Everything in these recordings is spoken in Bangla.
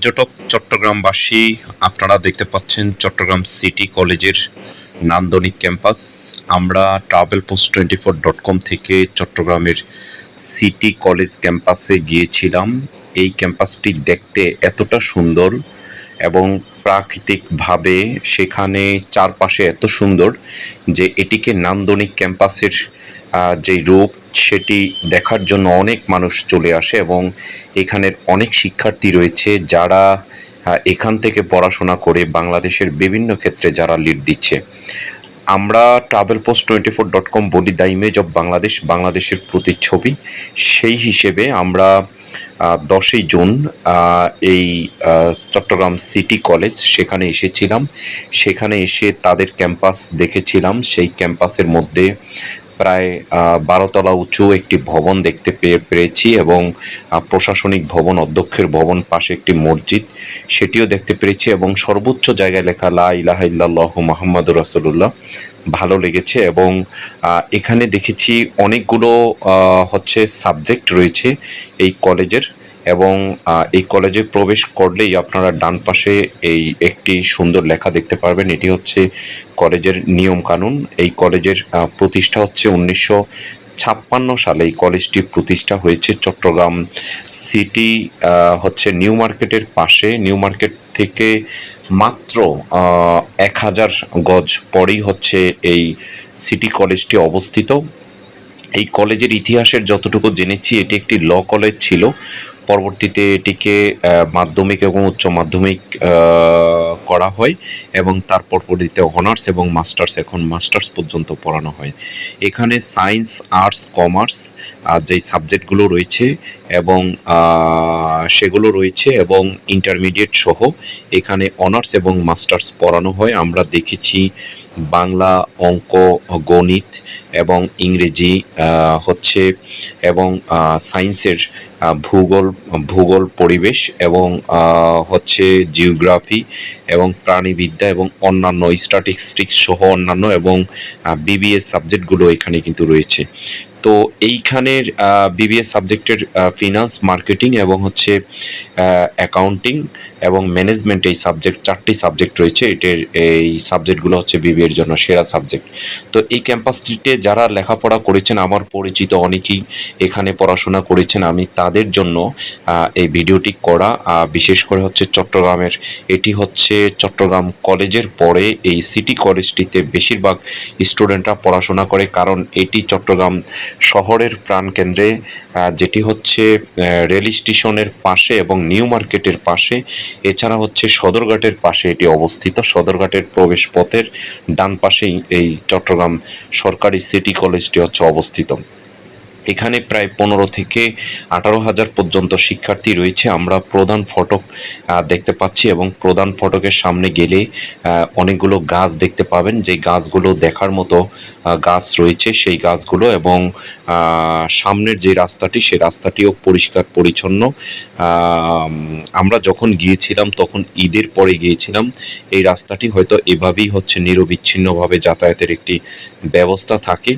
পর্যটক চট্টগ্রামবাসী, আপনারা দেখতে পাচ্ছেন চট্টগ্রাম সিটি কলেজের নান্দনিক ক্যাম্পাস। আমরা travel post twenty four dot com থেকে চট্টগ্রামের সিটি কলেজ ক্যাম্পাসে গিয়েছিলাম। এই ক্যাম্পাসটি দেখতে এতটা সুন্দর এবং প্রাকৃতিকভাবে সেখানে চারপাশে এত সুন্দর যে এটিকে নান্দনিক ক্যাম্পাসের যে রূপ, সেটি দেখার জন্য অনেক মানুষ চলে আসে এবং এখানের অনেক শিক্ষার্থী রয়েছে যারা এখান থেকে পড়াশোনা করে বাংলাদেশের বিভিন্ন ক্ষেত্রে যারা লিড দিচ্ছে। আমরা travel post twenty four dot com বলি দ্য ইমেজ অফ বাংলাদেশ, বাংলাদেশের প্রতিচ্ছবি। সেই হিসেবে আমরা দশই জুন এই চট্টগ্রাম সিটি কলেজ সেখানে এসেছিলাম। সেখানে এসে তাদের ক্যাম্পাস দেখেছিলাম। সেই ক্যাম্পাসের মধ্যে প্রায় বারোতলা উঁচু একটি ভবন দেখতে পেয়ে পেরেছি এবং প্রশাসনিক ভবন, অধ্যক্ষের ভবন পাশে একটি মসজিদ, সেটিও দেখতে পেরেছি এবং সর্বোচ্চ জায়গায় লেখা লা ইলাহা ইল্লাল্লাহু মুহাম্মাদুর রাসূলুল্লাহ। ভালো লেগেছে এবং এখানে দেখেছি অনেকগুলো হচ্ছে সাবজেক্ট রয়েছে এই কলেজের। এবং এই কলেজে প্রবেশ করলেই আপনারা ডান পাশে এই একটি সুন্দর লেখা দেখতে পারবেন। এটি হচ্ছে কলেজের নিয়ম কানুন এই কলেজের প্রতিষ্ঠা হচ্ছে উনিশশো ছাপ্পান্ন সালে। এই কলেজটি প্রতিষ্ঠা হয়েছে চট্টগ্রাম সিটি হচ্ছে নিউ মার্কেটের পাশে। নিউ মার্কেট থেকে মাত্র এক হাজার গজ পরেই হচ্ছে এই সিটি কলেজটি অবস্থিত। এই কলেজের ইতিহাসের যতটুকু জেনেছি, এটি একটি ল কলেজ ছিল। পরবর্তীতে এটিকে মাধ্যমিক এবং উচ্চ মাধ্যমিক করা হয় এবং তার পরবর্তীতে অনার্স এবং মাস্টার্স, এখন মাস্টার্স পর্যন্ত পড়ানো হয়। এখানে সায়েন্স, আর্টস, কমার্স যেই সাবজেক্টগুলো রয়েছে এবং সেগুলো রয়েছে এবং ইন্টারমিডিয়েট সহ এখানে অনার্স এবং মাস্টার্স পড়ানো হয়। আমরা দেখেছি বাংলা, অঙ্ক, গণিত এবং ইংরেজি হচ্ছে এবং সায়েন্সের ভূগোল ভূগোল পরিবেশ এবং হচ্ছে জিওগ্রাফি এবং প্রাণীবিদ্যা এবং অন্যান্য স্ট্যাটিস্টিক্স সহ অন্যান্য এবং বিবিএস সাবজেক্টগুলো এখানে কিন্তু রয়েছে। তো এইখানের বিবিএস সাবজেক্টের ফিনান্স মার্কেটিং এবং হচ্ছে অ্যাকাউন্টিং এবং ম্যানেজমেন্ট এই সাবজেক্ট চারটি সাবজেক্ট রয়েছে। এটার এই সাবজেক্টগুলো হচ্ছে বিবিএর জন্য সেরা সাবজেক্ট তো এই ক্যাম্পাসটিতে যারা লেখাপড়া করেছেন, আমার পরিচিত অনেকেই এখানে পড়াশোনা করেছেন, আমি তাদের জন্য এই ভিডিওটি করা। বিশেষ করে হচ্ছে চট্টগ্রামের, এটি হচ্ছে চট্টগ্রাম কলেজের পরে এই সিটি কলেজটিতে বেশিরভাগ স্টুডেন্টরা পড়াশোনা করে, কারণ এটি চট্টগ্রাম শহরের প্রাণকেন্দ্রে যেটি হচ্ছে রেল স্টেশনের পাশে এবং নিউ মার্কেটের পাশে, এছাড়া হচ্ছে সদরঘাটের পাশে এটি অবস্থিত। সদরঘাটের প্রবেশ পথের ডান পাশেই এই চট্টগ্রাম সরকারি সিটি কলেজটি হচ্ছে অবস্থিত। এখানে প্রায় পনেরো থেকে আঠারো হাজার পর্যন্ত শিক্ষার্থী রয়েছে। আমরা প্রধান ফটক দেখতে পাচ্ছি এবং প্রধান ফটকের সামনে গেলে অনেকগুলো গাছ দেখতে পাবেন। যে গাছগুলো দেখার মতো গাছ রয়েছে সেই গাছগুলো এবং সামনের যে রাস্তাটি সেই রাস্তাটিও পরিষ্কার পরিচ্ছন্ন। আমরা যখন গিয়েছিলাম, তখন ঈদের পরে গিয়েছিলাম, এই রাস্তাটি হয়তো এভাবেই হচ্ছে নিরবিচ্ছিন্নভাবে যাতায়াতের একটি ব্যবস্থা থাকে।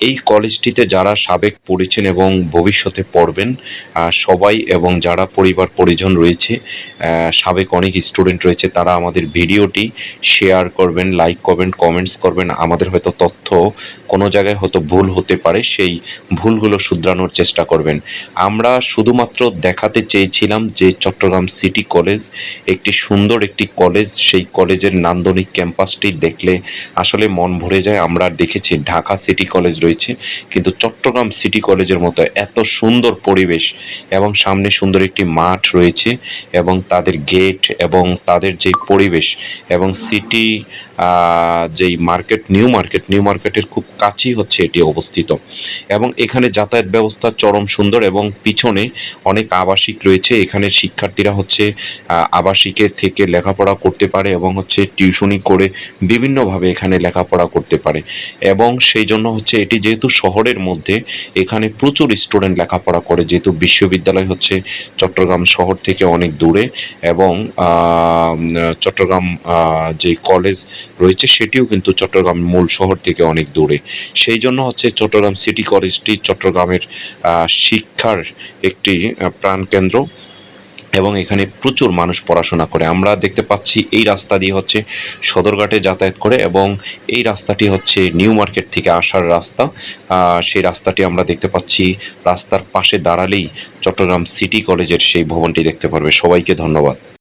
এই কলেজটিতে যারা সাবেক পড়েছেন এবং ভবিষ্যতে পড়বেন সবাই এবং যারা পরিবার পরিজন রয়েছে সাবেক অনেক স্টুডেন্ট রয়েছে, তারা আমাদের ভিডিওটি শেয়ার করবেন লাইক করবেন কমেন্টস করবেন। আমাদের হয়তো তথ্য কোনো জায়গায় হয়তো ভুল হতে পারে, সেই ভুলগুলো শুধরানোর চেষ্টা করবেন। আমরা শুধুমাত্র দেখাতে চেয়েছিলাম যে চট্টগ্রাম সিটি কলেজ একটি সুন্দর একটি কলেজ সেই কলেজের নান্দনিক ক্যাম্পাসটি দেখলে আসলে মন ভরে যায়। আমরা দেখেছি ঢাকা সিটি কলেজ রয়েছে। কিন্তু চট্টগ্রাম সিটি কলেজের মতো এত সুন্দর পরিবেশ এবং সামনে সুন্দর একটি মাঠ রয়েছে এবং তাদের গেট এবং তাদের যে পরিবেশ এবং সিটি যেই মার্কেট নিউ মার্কেট নিউ মার্কেটের খুব কাছেই হচ্ছে এটি অবস্থিত। এবং এখানে যাতায়াত ব্যবস্থা চরম সুন্দর এবং পিছনে অনেক আবাসিক রয়েছে। এখানে শিক্ষার্থীরা হচ্ছে আহ, আবাসিকের থেকে লেখাপড়া করতে পারে এবং হচ্ছে টিউশনি করে বিভিন্নভাবে এখানে লেখাপড়া করতে পারে। এবং সেই জন্য হচ্ছে এটি যেহেতু শহরের মধ্যে এখানে প্রচুর স্টুডেন্ট লেখাপড়া করে, যেহেতু বিশ্ববিদ্যালয় হচ্ছে চট্টগ্রাম শহর থেকে অনেক দূরে এবং চট্টগ্রাম যে কলেজ রয়েছে সেটিও কিন্তু চট্টগ্রাম মূল শহর থেকে অনেক দূরে। সেই জন্য হচ্ছে চট্টগ্রাম সিটি কলেজটি চট্টগ্রামের শিক্ষার একটি প্রাণকেন্দ্র। এবং এখানে প্রচুর মানুষ পড়াশোনা করে। আমরা দেখতে পাচ্ছি এই রাস্তা দিয়ে হচ্ছে সদরঘাটে যাতায়াত করে এবং এই রাস্তাটি হচ্ছে নিউ মার্কেট থেকে আসার রাস্তা। সেই রাস্তাটি আমরা দেখতে পাচ্ছি রাস্তার পাশে দাঁড়ালেই চট্টগ্রাম সিটি কলেজের সেই ভবনটি দেখতে পারবে। সবাইকে ধন্যবাদ।